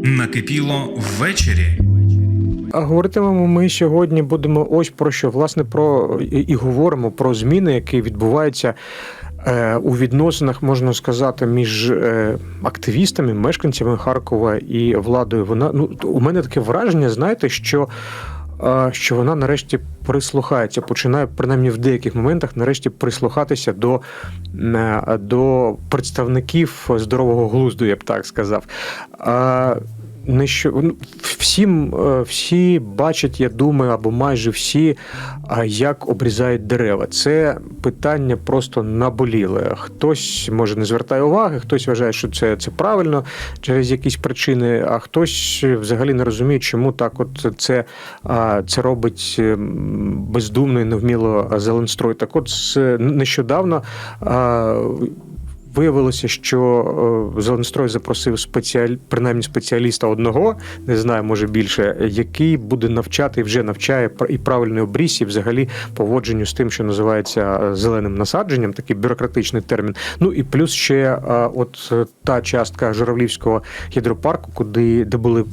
Накипіло ввечері. А говоритимемо ми сьогодні будемо ось про що власне про і, говоримо про зміни, які відбуваються е, у відносинах, можна сказати, між е, активістами, мешканцями Харкова і владою. Вона ну у мене таке враження, знаєте, що. Що вона нарешті прислухається, починає принаймні в деяких моментах нарешті прислухатися до, е, до представників здорового глузду, я б так сказав. Не що ну, всім е, всі бачать, я думаю, або майже всі, як обрізають дерева. Це питання просто наболіле. Хтось може не звертає уваги, хтось вважає, що це, це правильно через якісь причини, а хтось взагалі не розуміє, чому так от це, це робить ем, бездумно і невміло Зеленстрой. Так от нещодавно. Виявилося, що е, Зеленстрой запросив спеціаль... принаймні спеціаліста одного, не знаю, може більше, який буде навчати і вже навчає і правильної обрізці, і взагалі поводженню з тим, що називається е, зеленим насадженням, такий бюрократичний термін. Ну і плюс ще е, от та частка Журавлівського гідропарку, куди де були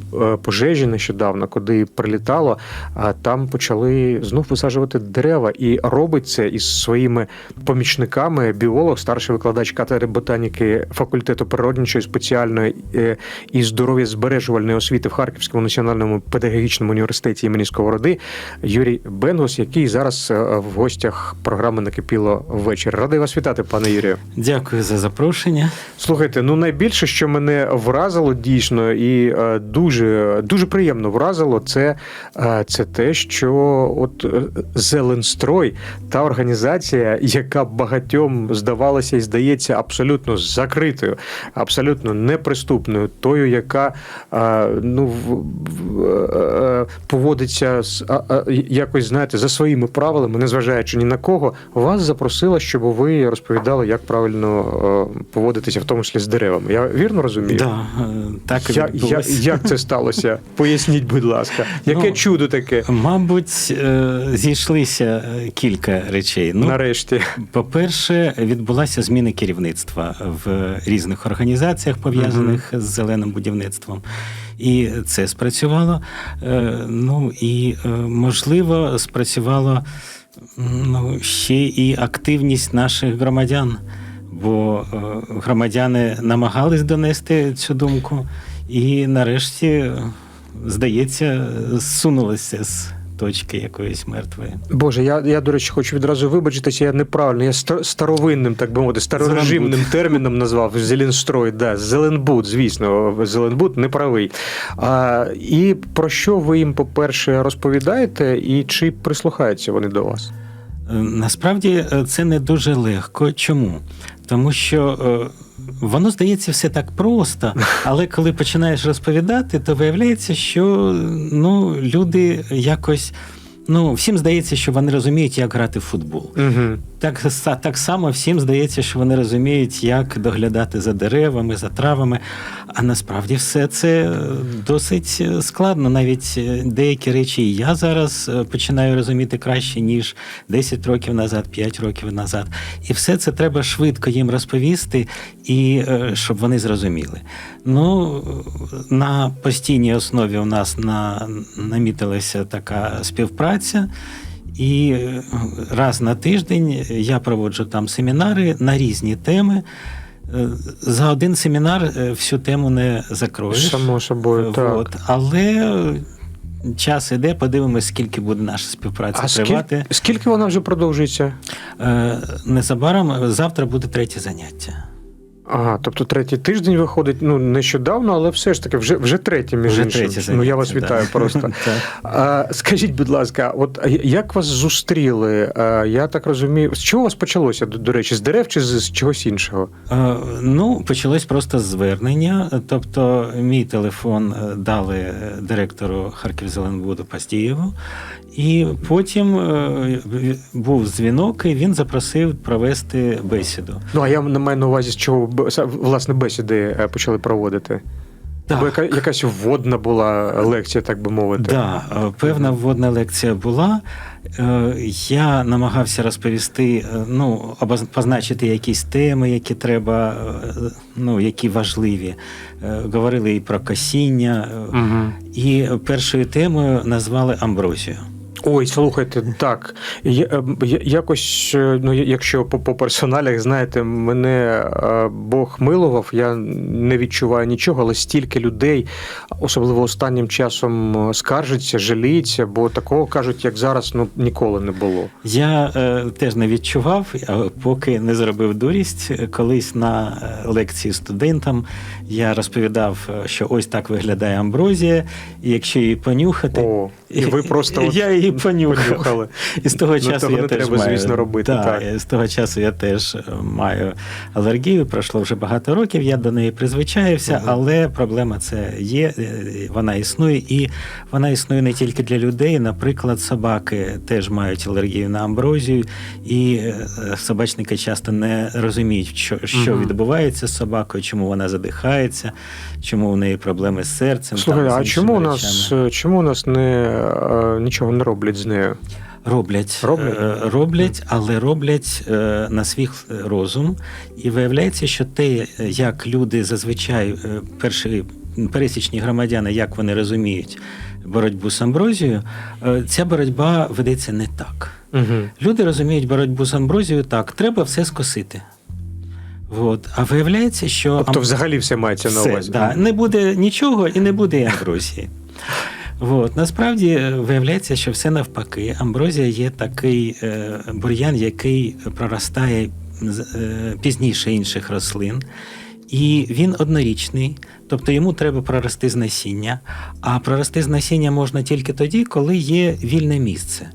пожежі нещодавно, куди прилітало, а там почали знов висаджувати дерева, і робить це із своїми помічниками біолог, старший викладач катедри ботаніки факультету природничої спеціальної е, і здоров'я збережувальної освіти в Харківському національному педагогічному університеті імені Сковороди Юрій Бенгус, який зараз е, в гостях програми накипіло ввечері. Радий вас вітати, пане Юрію. Дякую за запрошення. Слухайте, ну найбільше, що мене вразило дійсно і е, дуже дуже приємно вразило, це, це те, що от Зеленстрой, та організація, яка багатьом здавалася і здається абсолютно закритою, абсолютно неприступною, тою, яка е, ну в- в- е, поводиться з якось знаєте за своїми правилами, незважаючи ні на кого, вас запросила, щоб ви розповідали, як правильно е, поводитися, в тому числі з деревами. Я вірно розумію? Да, е, так і Я, я, як це сталося? Поясніть, будь ласка, яке Ну, чудо таке? Мабуть, е, зійшлися е, кілька речей. Ну, Нарешті. по-перше, відбулася зміна керівництва в різних організаціях, пов'язаних з зеленим будівництвом. І це спрацювало. Е, Ну і е, можливо, спрацювало ну, ще і активність наших громадян. Бо е, громадяни намагались донести цю думку, і нарешті, здається, зсунулися з точки якоїсь мертвої. Боже, я, я, до речі, хочу відразу вибачитися, я неправильно, я ста- старовинним, так би мовити, старорежимним Зеленбуд. терміном назвав Зеленстрой, да, Зеленбуд, звісно, Зеленбуд не правий. А, і про що ви їм, по-перше, розповідаєте, і чи прислухаються вони до вас? Е, Насправді е, це не дуже легко. Чому? Тому що е, воно здається все так просто, але коли починаєш розповідати, то виявляється, що ну, люди якось. Ну, всім здається, що вони розуміють, як грати в футбол. Угу. Так, так само всім здається, що вони розуміють, як доглядати за деревами, за травами. А насправді все це е, досить е, складно. Навіть е, деякі речі я зараз починаю розуміти краще, ніж 10 років назад, 5 років назад. І все це треба швидко їм розповісти, і щоб вони зрозуміли. Ну, на постійній основі у нас на, намітилася така співпраця. І е, раз на тиждень я проводжу там семінари на різні теми. Е, За один семінар е, всю тему не закроєш. Само собою, так. Але час іде, подивимось, скільки буде наша співпраця А тривати. скільки, скільки вона вже продовжується? Незабаром завтра буде третє заняття. Ага, тобто третій тиждень виходить, ну нещодавно, але все ж таки, вже, вже третє, між Вже іншим. ну я вас вітаю да. просто. А, скажіть, будь ласка, от як вас зустріли? А, я так розумію, з чого у вас почалося, до, до речі, з дерев чи з, з чогось іншого? Е, Ну, почалось просто звернення. Тобто, мій телефон е, дали е, директору Харківзеленбуду Пастієву, і потім е, був дзвінок, і він запросив провести бесіду. Ну, а я не маю на увазі, з чого власне бесіди е, почали проводити. Так. Або яка, якась вводна була лекція, так би мовити. Да, е, певна вводна лекція була. Е, Я намагався розповісти, ну, позначити якісь теми, які треба, ну, які важливі. Говорили і про косіння. Угу. І першою темою назвали амброзію. Ой, слухайте, так. Я, е, якось, е, ну, якщо по, по персоналях, знаєте, мене е, Бог милував, я не відчуваю нічого, але стільки людей, особливо останнім часом, скаржиться, жаліється, бо такого кажуть, як зараз, ну ніколи не було. Я е, теж не відчував, поки не зробив дурість. Колись на лекції студентам я розповідав, е, що ось так виглядає амброзія, і якщо її понюхати, О, і ви просто от я її понюхав. понюхали. І з того Ну, часу того я теж треба, маю, звісно, робити, Да, так. З того часу я теж е, маю алергію. Пройшло вже багато років. Я до неї призвичаєвся, Мгм. але проблема це є. е, Вона існує, і вона існує не тільки для людей. Наприклад, собаки теж мають алергію на амброзію, і собачники часто не розуміють, що, що Мгм. відбувається з собакою, чому вона задихається, чому в неї проблеми з серцем. Слухай, там, з а чому у нас е, чому у нас не е, нічого не роблять з нею? Роблять, Роблять? Е, роблять, але роблять на свій розум. І виявляється, що те, як люди зазвичай, перші пересічні громадяни, як вони розуміють боротьбу з амброзією, ця боротьба ведеться не так. Угу. Люди розуміють боротьбу з амброзією так, треба все скосити. От. А виявляється, що Тобто, взагалі все мається на увазі. да. Не буде нічого і не буде амброзії. От. Насправді е, виявляється, що все навпаки. Амброзія є такий е, бур'ян, який проростає е, пізніше інших рослин. І він однорічний, тобто йому треба прорости з насіння. А прорости з насіння можна тільки тоді, коли є вільне місце.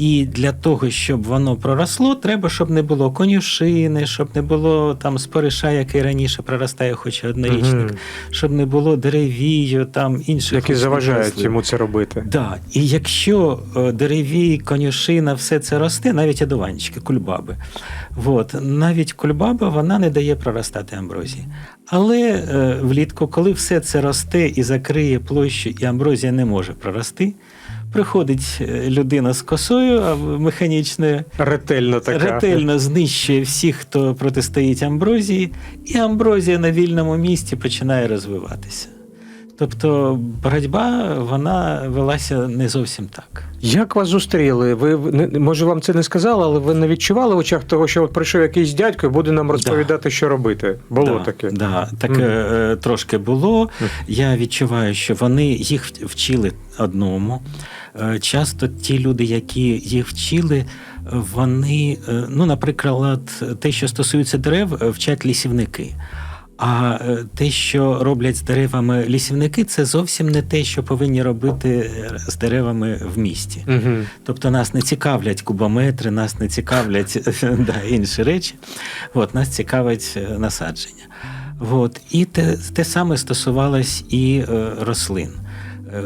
І для того, щоб воно проросло, треба, щоб не було конюшини, щоб не було там спориша, який раніше проростає, хоч однорічник, Мгм. щоб не було деревію, там інших Які заважають йому це робити. Да. І якщо е, деревій, конюшина, все це росте, навіть одуванчики, кульбаби. От, навіть кульбаба вона не дає проростати амброзії. Але е, влітку, коли все це росте і закриє площу, і амброзія не може прорости, приходить е, людина з косою а, механічною, Ретельно така. ретельно знищує всіх, хто протистоїть амброзії, і амброзія на вільному місці починає розвиватися. Тобто боротьба вона велася не зовсім так. Як вас зустріли? Ви може вам це не сказали, але ви не відчували в очах того, що от прийшов якийсь дядько і буде нам розповідати, що робити? Було да, таке. Да, Мгм. е, трошки було. Я відчуваю, що вони їх вчили одному. Е, Часто ті люди, які їх вчили, вони, ну, наприклад, те, що стосується дерев, вчать лісівники. А е, те, що роблять з деревами лісівники, це зовсім не те, що повинні робити е, з деревами в місті. Угу. Тобто нас не цікавлять кубометри, нас не цікавлять да, інші речі. От, нас цікавить е, насадження. От. І те, те саме стосувалось і е, рослин. Е,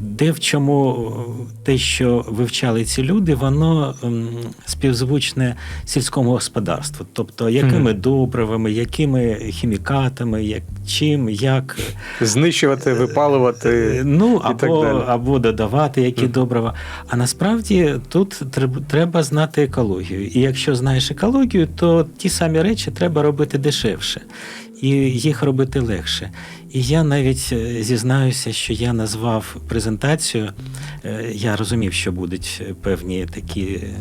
Де в чому е, те, що вивчали ці люди, воно ем, співзвучне сільському господарству. Тобто, якими добривами, якими хімікатами, як, чим, як Знищувати, випалувати. Е, Ну, і так або, далі. або додавати які добрива. А насправді тут треб- треба знати екологію. І якщо знаєш екологію, то ті самі речі треба робити дешевше і їх робити легше. І я навіть е, зізнаюся, що я назвав презентацію. е, Я розумів, що будуть певні такі. е,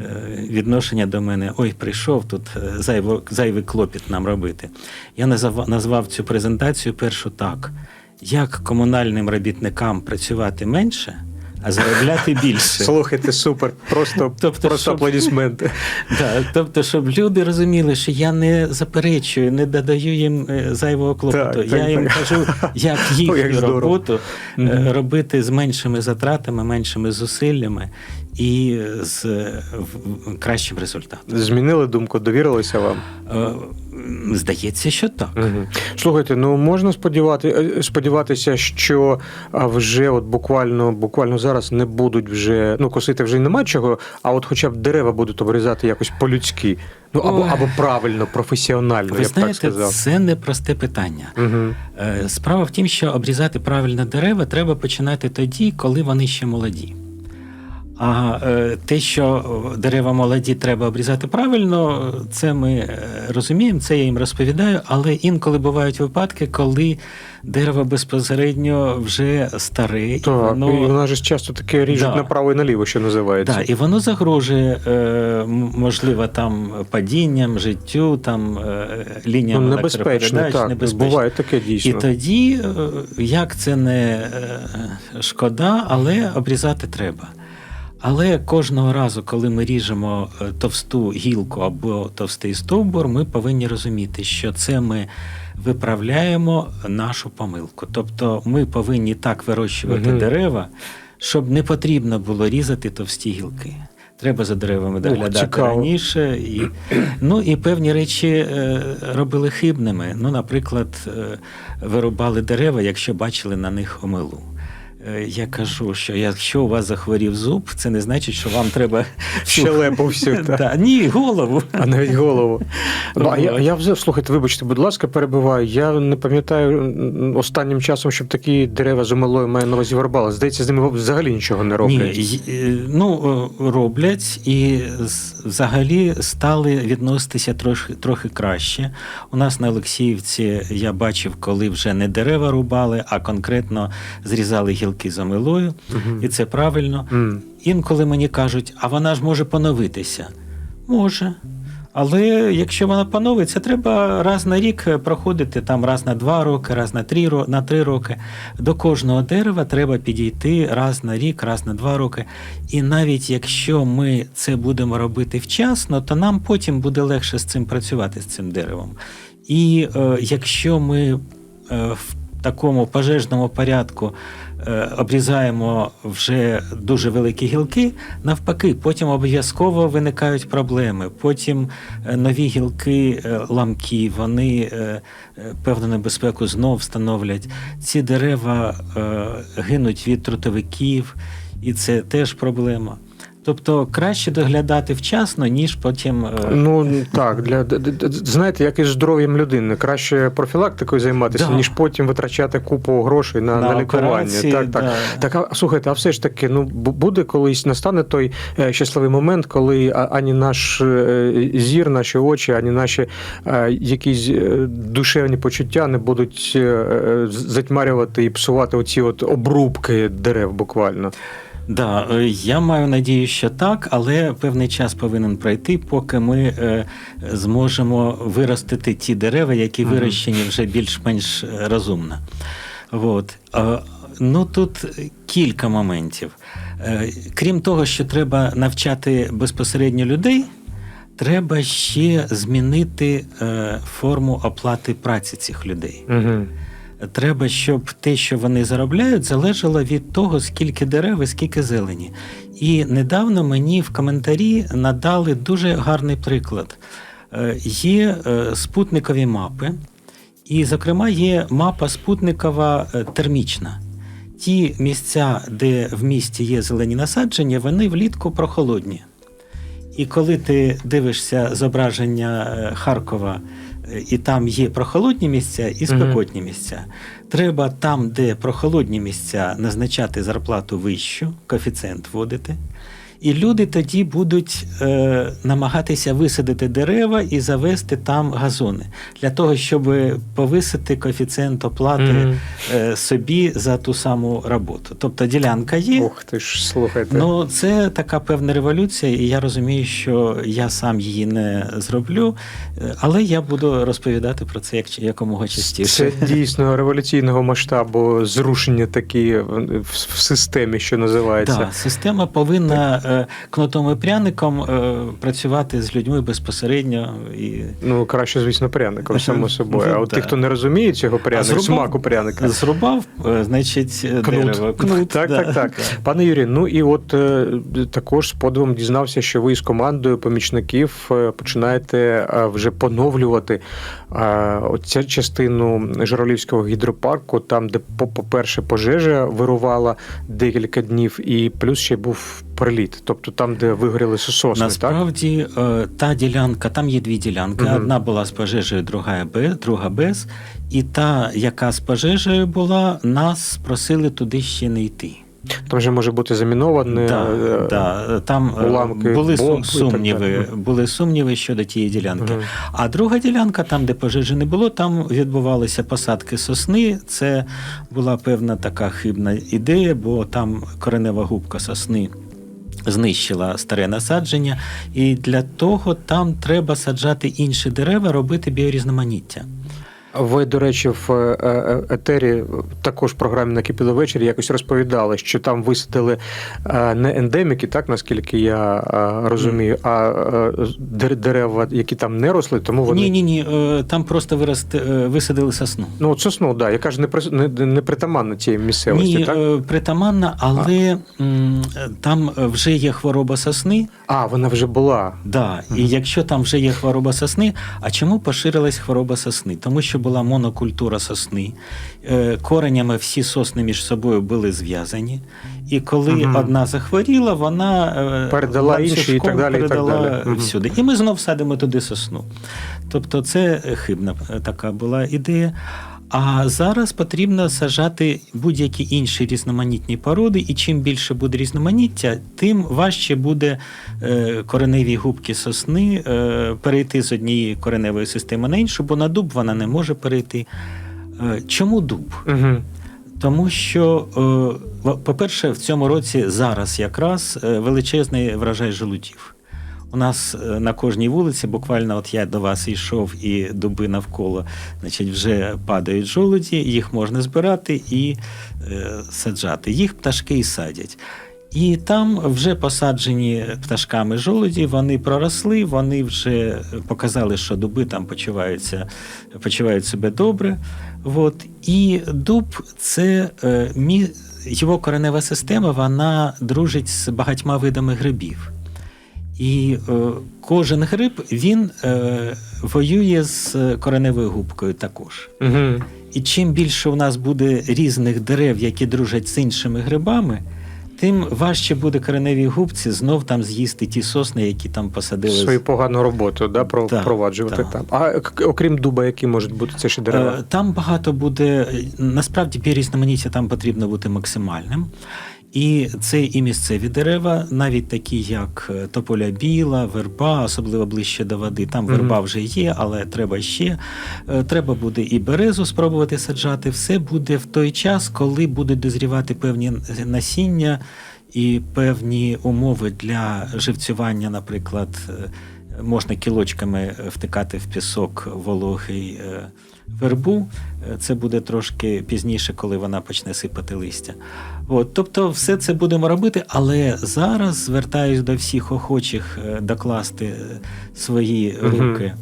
е, Відношення до мене, ой, прийшов тут е, зайво, зайвий клопіт нам робити. Я назвав, назвав цю презентацію першу так: як комунальним робітникам працювати менше, а заробляти більше. Слухайте, супер. Просто, Тобто, просто щоб- аплодисменти. Да, тобто, щоб люди розуміли, що я не заперечую, не додаю їм е, зайвого клопоту. Так, так, я їм так. кажу, як Ой, як їхню здорово. роботу е, робити з меншими затратами, меншими зусиллями і з е, кращим результатом. Змінили думку, довірилися вам. Е, Здається, що так. Угу. Слухайте, ну можна сподівати, е, сподіватися, що вже от буквально, буквально зараз не будуть вже ну косити вже нема чого, а от хоча б дерева будуть обрізати якось по-людськи. Ну або, Ой. або правильно, професіонально, Ви я б так сказав. це непросте питання. Угу. Справа в тім, що обрізати правильно дерева треба починати тоді, коли вони ще молоді. А е, те, що дерева молоді треба обрізати правильно, це ми е, розуміємо, це я їм розповідаю, але інколи бувають випадки, коли дерево безпосередньо вже старе, і Так, воно, і вона ж часто таке ріжуть Да. направо і наліво, що називається. да, і воно загрожує, е, можливо, там падінням, життю, там лініям ну, небезпечно, так. небезпечно. Буває таке дійсно. І тоді, як це не шкода, але обрізати треба. Але кожного разу, коли ми ріжемо е, товсту гілку або товстий стовбур, ми повинні розуміти, що це ми виправляємо нашу помилку. Тобто ми повинні так вирощувати Мгм. дерева, щоб не потрібно було різати товсті гілки. Треба за деревами доглядати цікаво. раніше. І, ну і певні речі е, робили хибними. Ну, наприклад, е, вирубали дерева, якщо бачили на них омилу. Е, Я кажу, що якщо у вас захворів зуб, це не значить, що вам треба Щелепу всю. Та, ні, голову. А навіть голову. Ну, а я, я вже слухайте, вибачте, будь ласка, перебиваю. Я не пам'ятаю останнім часом, щоб такі дерева з омилою маю на увазі вирубали. Здається, з ними взагалі нічого не роблять. Ні, е, ну роблять і взагалі стали відноситися трохи, трохи краще. У нас на Олексіївці я бачив, коли вже не дерева рубали, а конкретно зрізали гілки за милою, і це правильно. Інколи мені кажуть, а вона ж може поновитися. Може. Але якщо вона поновиться, треба раз на рік проходити там раз на два роки, раз на три, на три роки. До кожного дерева треба підійти раз на рік, раз на два роки. І навіть якщо ми це будемо робити вчасно, то нам потім буде легше з цим працювати з цим деревом. І е, якщо ми е, в такому пожежному порядку обрізаємо вже дуже великі гілки, навпаки, потім обов'язково виникають проблеми. Потім е, нові гілки е, ламкі, вони е, е, певну небезпеку знов становлять. Ці дерева е, гинуть від трутовиків, і це теж проблема. Тобто краще доглядати вчасно, ніж потім. е, Ну так, для знаєте, як із здоров'ям людини. Краще профілактикою займатися, Да. ніж потім витрачати купу грошей на, на, лікування. операції, Так, так. да. Так, а слухайте, а все ж таки, ну буде колись настане той е, щасливий момент, коли ані наш е, зір, наші очі, ані наші е, якісь душевні почуття не будуть затьмарювати і псувати оці от обрубки дерев буквально. Да, е, я маю надію, що так, але певний час повинен пройти, поки ми е, зможемо виростити ті дерева, які вирощені вже більш-менш е, розумно. От. Ну тут кілька моментів. Крім того, що треба навчати безпосередньо людей, треба ще змінити форму оплати праці цих людей. Угу. Треба, щоб те, що вони заробляють, залежало від того, скільки дерев і скільки зелені. І недавно мені в коментарі надали дуже гарний приклад. Е, Є е, спутникові мапи, і, зокрема, є мапа спутникова е, термічна. Ті місця, де в місті є зелені насадження, вони влітку прохолодні. І коли ти дивишся зображення Харкова, і там є прохолодні місця і спекотні місця, треба там, де прохолодні місця, назначати зарплату вищу, коефіцієнт вводити. І люди тоді будуть е, намагатися висадити дерева і завести там газони для того, щоб повисити коефіцієнт оплати Мгм. е, собі за ту саму роботу. Тобто ділянка є, Ух ти ж, слухайте. Ну, це така певна революція, і я розумію, що я сам її не зроблю, е, але я буду розповідати про це як якомога частіше. Це дійсно революційного масштабу зрушення такі в, в системі, що називається. Так, система повинна е, кнутом і пряником е, працювати з людьми безпосередньо і Ну, краще, звісно, пряником, само собою. А Ну, от да. ті, хто не розуміє цього пряника, смаку пряника. зрубав, е, значить, Кнут. дерево. Кнут, так, да, так, так. Пане Юрій, ну і от е, також з подивом дізнався, що ви з командою помічників е, починаєте е, вже поновлювати е, оця частину Журавлівського гідропарку, там, де, по-перше, пожежа вирувала декілька днів, і плюс ще був приліт, тобто там, де вигоріли так? Насправді е, та ділянка, там є дві ділянки. Мгм. Одна була з пожежею, друга без, друга без. І та, яка з пожежею була, нас просили туди ще не йти. Там же може бути заміноване. Да, да, там е, уламки були бомб сумніви, були сумніви щодо тієї ділянки. Мгм. А друга ділянка, там, де пожежі не було, там відбувалися посадки сосни. Це була певна така хибна ідея, бо там коренева губка сосни. Знищила старе насадження, і для того там треба саджати інші дерева, робити біорізноманіття. Ви, до речі, в е, е, етері також в програмі накипіло ввечері якось розповідали, що там висадили е, не ендеміки, так наскільки я е, розумію, а е, дерева, які там не росли, тому вони Ні, ні, ні. Там просто вирости, е, висадили сосну. ну от сосну, да, яка ж не при- не, не притаманна цієї місцевості, Ні, так? е, притаманна, але м, там вже є хвороба сосни. А вона вже була. Да, і якщо там вже є хвороба сосни, а чому поширилась хвороба сосни? Тому що була монокультура сосни, е, коренями всі сосни між собою були зв'язані. І коли угу. одна захворіла, вона е, Передала інші і так далі. Передала і так далі. Всюди. І ми знов садимо туди сосну. Тобто, це хибна е, така була ідея. А зараз потрібно сажати будь-які інші різноманітні породи, і чим більше буде різноманіття, тим важче буде е, кореневі губки сосни е, перейти з однієї кореневої системи на іншу, бо на дуб вона не може перейти. Е, Чому дуб? Угу. Тому що, по-перше, в цьому році зараз якраз величезний врожай желудів. У нас е, на кожній вулиці, буквально от я до вас йшов, і дуби навколо, значить, вже падають жолуді, їх можна збирати і е, саджати. Їх пташки і садять. І там вже посаджені пташками жолуді, вони проросли, вони вже показали, що дуби там почуваються, почувають себе добре. От. І дуб це е, мі... його коренева система, вона дружить з багатьма видами грибів. І е, кожен гриб він е, воює з кореневою губкою також. Угу. І чим більше у нас буде різних дерев, які дружать з іншими грибами, тим важче буде кореневій губці знов там з'їсти ті сосни, які там посадили. Свою погану роботу да, про, Так, впроваджувати так. там. А к- окрім дуба, які можуть бути це ще дерева? Е, Там багато буде. Насправді біорізноманіття там потрібно бути максимальним. І це і місцеві дерева, навіть такі, як е, тополя біла, верба, особливо ближче до води. Там верба вже є, але треба ще. Е, Треба буде і березу спробувати саджати. Все буде в той час, коли будуть дозрівати певні насіння і певні умови для живцювання, наприклад. е, Можна кілочками втикати в пісок вологий вербу. Е, Це буде трошки пізніше, коли вона почне сипати листя. От, тобто, все це будемо робити, але зараз звертаюсь до всіх охочих е, докласти е, свої руки.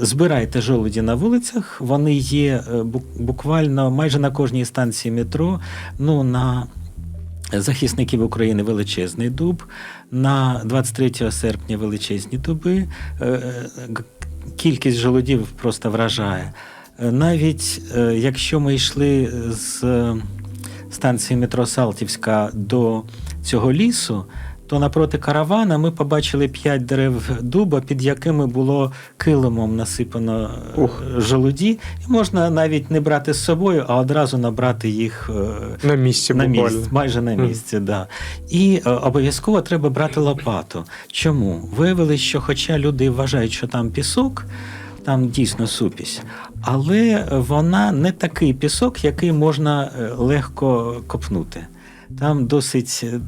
Збирайте жолуді на вулицях. Вони є буквально майже на кожній станції метро. Ну, на захисників України величезний дуб. На 23 серпня величезні дуби. Кількість жолудів просто вражає. Е, Навіть е, якщо ми йшли з е, станції метро Салтівська до цього лісу, то напроти каравана ми побачили п'ять дерев дуба, під якими було килимом насипано е, Ух. жолуді. І можна навіть не брати з собою, а одразу набрати їх е, На місці на місці, майже на місці, да. І е, обов'язково треба брати лопату. Чому? Виявилось, що хоча люди вважають, що там пісок, там дійсно супісь, але вона не такий пісок, який можна легко копнути. Там досить е,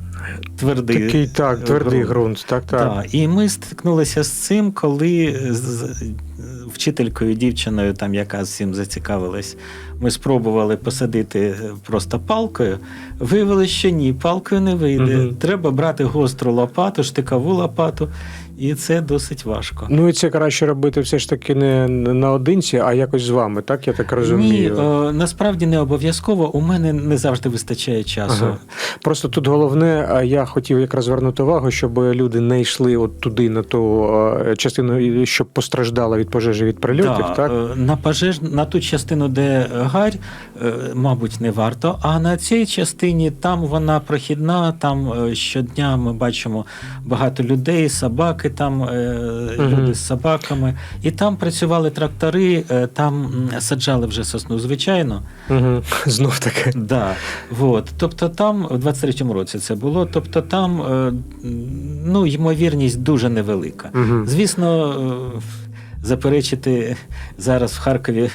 твердий. Такий так, е, твердий ґрунт. Так, так. Да. і ми стикнулися з цим, коли з з вчителькою, дівчиною, там, яка з цим зацікавилась, ми спробували посадити просто палкою. Виявилося, що ні, палкою не вийде. Угу. Треба брати гостру лопату, штикову лопату, і це досить важко. Ну і це краще робити все ж таки не наодинці, а якось з вами, так? Я так розумію. Ні, о, насправді не обов'язково. У мене не завжди вистачає часу. Ага. Просто тут головне, а я хотів якраз звернути увагу, щоб люди не йшли от туди на ту е, частину, щоб постраждала від пожежі від прильотів, Да, так? е, На пожеж на ту частину, де гарь, е, мабуть, не варто. А на цій частині там вона прохідна, там е, щодня ми бачимо багато людей, собаки, там е, люди з собаками. І там працювали трактори, е, там саджали вже сосну, звичайно. Знов таки. Да, вот. Тобто там, в 23-му році це було, тобто там е, ну, ймовірність дуже невелика. Звісно, заперечити зараз в Харкові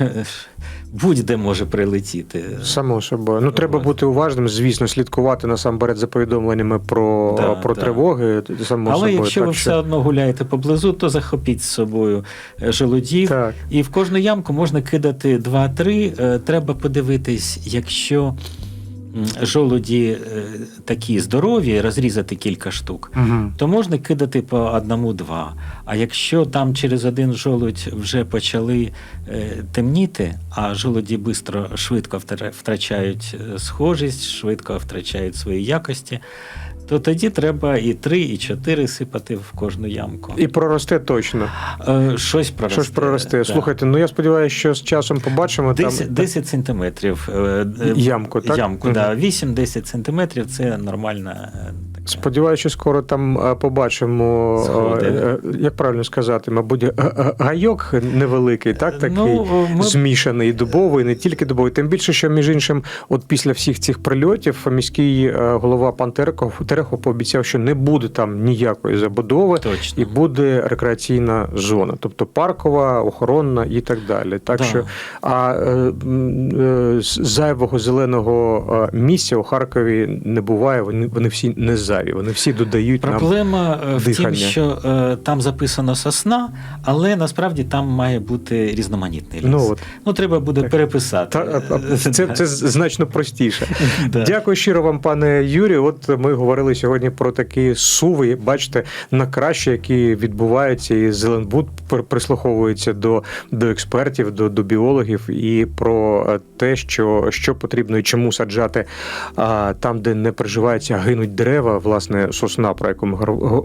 будь-де може прилетіти. Само собою. Ну треба бути уважним, звісно, слідкувати насамперед за повідомленнями про, Да, про да. тривоги. Само Але собою. якщо так ви що- все одно гуляєте поблизу, то захопіть з собою е, желудів. Так. І в кожну ямку можна кидати 2-3. Е, Треба подивитись, якщо жолуді е, такі здорові, розрізати кілька штук. Угу. то можна кидати по одному-два. А якщо там через один жолудь вже почали е, темніти, а жолуді бистро, швидко втрачають е, схожість, швидко втрачають свої якості, то тоді треба і три, і чотири сипати в кожну ямку. І проросте точно. Е, щось проросте. Що ж проросте? да. Слухайте, ну я сподіваюся, що з часом побачимо 10, там 10 сантиметрів. е, е, Ямку, так? Ямку, да. 8-10 сантиметрів це нормальна. Сподіваюся, що скоро там побачимо, Сходи. е, як правильно сказати, мабуть, га- га- гайок невеликий, так такий Ну, ми- змішаний дубовий, не тільки дубовий. Тим більше, що між іншим, от після всіх цих прильотів, міський голова пан Терехов, Терехов пообіцяв, що не буде там ніякої забудови. Точно. І буде рекреаційна зона, тобто паркова, охоронна і так далі. Так Да. що а е, е, зайвого зеленого е, місця у Харкові не буває. Вони вони всі не зайві, вони всі додають нам. Проблема е, в тім, що е, там записано сосна, але насправді там має бути різноманітний ліс. Ну, от. Ну, треба буде Так. переписати. Та, це, це значно простіше. Да. Дякую щиро вам, пане Юрію. От ми говорили сьогодні про такі суви, бачите, на краще, які відбуваються, і Зеленбуд прислуховується до, до експертів, до, до біологів, і про е, те, що, що потрібно і чому саджати а, там, де не приживаються, гинуть дерева, власне, сосна, про яку ми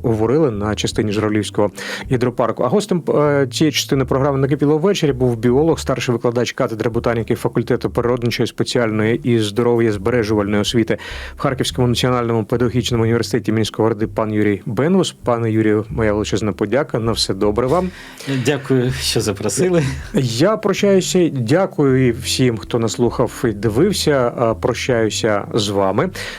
говорили на частині Журавлівського гідропарку. А гостем е, цієї частини програми накипіло ввечері був біолог, старший викладач катедри ботаніки факультету природничої спеціальної і здоров'я збережувальної освіти в Харківському національному педагогічному університеті Мінського ради пан Юрій Бенус. Пане Юрію, моя величезна подяка. На все добре вам. Дякую, що запросили. Я прощаюся. Дякую всім, хто нас слухав і дивився. Прощаюся з вами.